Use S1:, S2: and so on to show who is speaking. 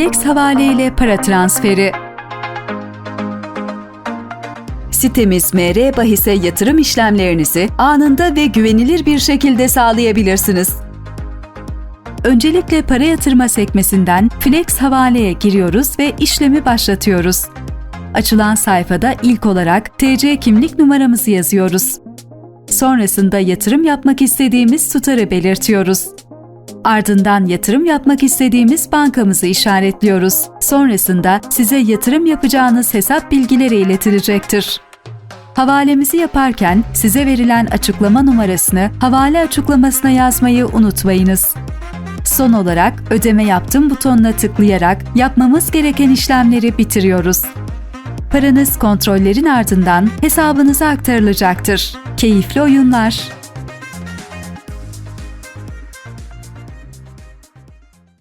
S1: Flex havale ile para transferi. Sitemiz MR Bahis'e yatırım işlemlerinizi anında ve güvenilir bir şekilde sağlayabilirsiniz. Öncelikle para yatırma sekmesinden Flex havaleye giriyoruz ve işlemi başlatıyoruz. Açılan sayfada ilk olarak TC kimlik numaramızı yazıyoruz. Sonrasında yatırım yapmak istediğimiz tutarı belirtiyoruz. Ardından yatırım yapmak istediğimiz bankamızı işaretliyoruz. Sonrasında size yatırım yapacağınız hesap bilgileri iletilecektir. Havalemizi yaparken size verilen açıklama numarasını havale açıklamasına yazmayı unutmayınız. Son olarak ödeme yaptım butonuna tıklayarak yapmamız gereken işlemleri bitiriyoruz. Paranız kontrollerin ardından hesabınıza aktarılacaktır. Keyifli oyunlar.